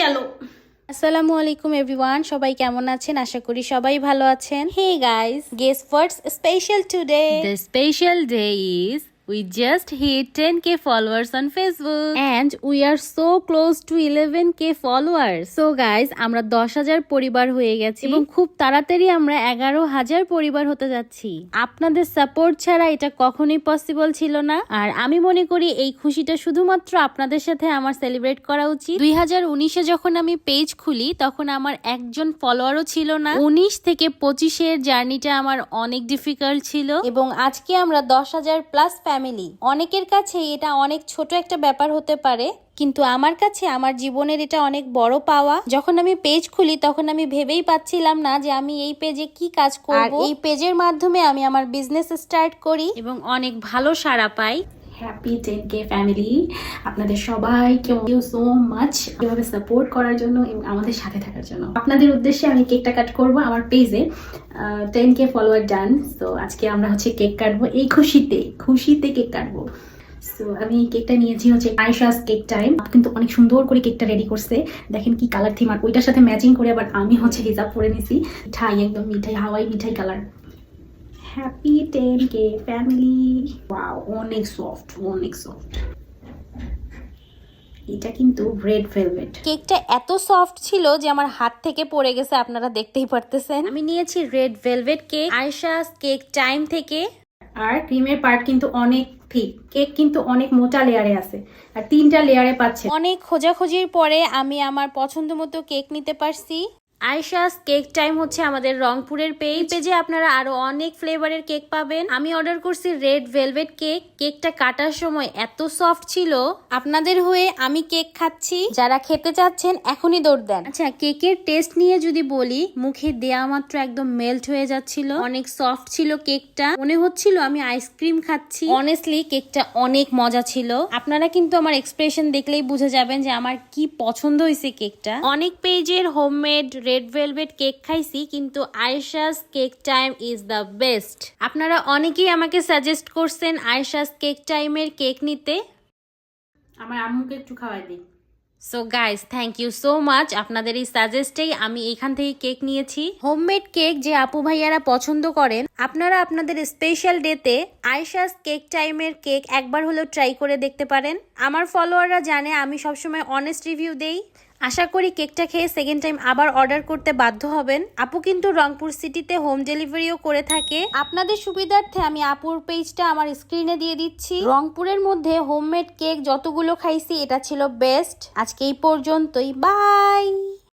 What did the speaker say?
গেল। আসসালামু আলাইকুম এভরিওয়ান সবাই কেমন আছেন? আশা করি সবাই ভালো আছেন। Hey guys guess what's special today the special day is we just hit 10k followers on Facebook. and we are so close to 11k followers. So guys আমরা দশ হাজার পরিবার হয়ে গেছি। এবং খুব তাড়াতাড়ি আমরা এগারো হাজার পরিবার হতে যাচ্ছি। আপনাদের সাপোর্ট ছাড়া এটা কখনোই পসিবল ছিল না। আর আমি মনে করি এই খুশিটা শুধুমাত্র আপনাদের সাথে আমার সেলিব্রেট করা উচিত। দুই হাজার উনিশে যখন আমি পেজ খুলি তখন আমার একজন ফলোয়ারও ছিল না। উনিশ থেকে পঁচিশের জার্নিটা আমার অনেক ডিফিকাল্ট ছিল। এবং আজকে আমরা দশ হাজার প্লাস ফ্যামিলি অনেকের কাছে এটা অনেক ছোট একটা ব্যাপার হতে পারে কিন্তু আমার কাছে আমার জীবনের এটা অনেক বড় পাওয়া। যখন আমি পেজ খুলি তখন আমি ভেবেই পাচ্ছিলাম না যে আমি এই পেজে কি কাজ করব। এই পেজের মাধ্যমে আমি আমার বিজনেস স্টার্ট করি। এবং অনেক ভালো সাড়া পাই। হ্যাপি টেন কে ফ্যামিলি আপনাদের সবাইকে সো মাচ এভাবে সাপোর্ট করার জন্য আমাদের সাথে থাকার জন্য। আপনাদের উদ্দেশ্যে আমি কেকটা কাট করব আমার পেজে টেন কে ফলোয়ার ডান তো আজকে আমরা হচ্ছে কেক কাটবো। এই খুশিতে খুশিতে কেক কাটবো। সো আমি কেকটা নিয়েছি হচ্ছে আয়সাস কেক টাইম কিন্তু অনেক সুন্দর করে কেকটা রেডি করছে। দেখেন কি কালার থিম আর ওইটার সাথে ম্যাচিং করে আবার আমি হচ্ছে হিজাব পরে নিছি। মিঠাই, একদম মিঠাই, হাওয়াই মিঠাই colour happy ten K family wow অনেক সফট অনেক সফট এটা কিন্তু রেড ভেলভেট কেকটা এত সফট ছিল যে আমার হাত থেকে পড়ে গেছে আপনারা দেখতেই পারতেছেন। আমি নিয়েছি red velvet cake Ayesha's cake time থেকে। আর ক্রিমের পার্ট কিন্তু অনেক থিক কেক কিন্তু অনেক মোটা লেয়ারে আছে। আর তিনটা লেয়ারে পাচ্ছে। অনেক খোঁজাখুঁজির পরে আমি আমার পছন্দ মতো কেক নিতে পারছি। আয়শাস কেক টাইম হচ্ছে আমাদের রংপুরের পেজ। পেজে আপনারা আরও অনেক ফ্লেভারের কেক পাবেন। আমি অর্ডার করছি রেড ভেলভেট কেক। কেকটা কাটার সময় এত সফট ছিল। আপনাদের হয়ে আমি কেক খাচ্ছি। যারা খেতে চাচ্ছেন এখনই দৌড় দেন। আচ্ছা কেকের টেস্ট নিয়ে যদি বলি মুখে দেয়া মাত্র একদম মেল্ট হয়ে যাচ্ছিল। অনেক সফট ছিল কেকটা। মনে হচ্ছিল আমি আইসক্রিম খাচ্ছি। অনেস্টলি কেকটা অনেক মজা ছিল। আপনারা কিন্তু আমার এক্সপ্রেশন দেখলেই বুঝে যাবেন যে আমার কি পছন্দ হয়েছে কেকটা। অনেক পেজের হোমমেড রেড ভেলভেট কেক খাইছি কিন্তু Ayesha's cake time is the best. আপনারা অনেকেই আমাকে সাজেস্ট করছেন আয়েশাস কেক টাইমের কেক নিতে। আমার আম্মুকে একটু খাওয়াই দিই। So guys thank you so much আপনাদের এই সাজেস্টেই আমি এখান থেকে কেক নিয়েছি। হোমমেড কেক যে আপু ভাইয়ারা পছন্দ করেন আপনারা আপনাদের স্পেশাল ডেতে আয়শাস কেক টাইমের কেক একবার হলেও ট্রাই করে দেখতে পারেন। আমার ফলোয়াররা জানে আমি সবসময় অনেস্ট রিভিউ দেই। আশা করি কেকটা খেয়ে সেকেন্ড টাইম আবার অর্ডার করতে বাধ্য হবেন। আপু কিন্তু রংপুর সিটিতে হোম ডেলিভারিও করে থাকে। আপনাদের সুবিধার্থে আমি আপুর পেজটা আমার স্ক্রিনে দিয়ে দিচ্ছি। রংপুরের মধ্যে হোমমেড কেক যতগুলো খাইছি, এটা ছিল বেস্ট আজকে এই পর্যন্তই। বাই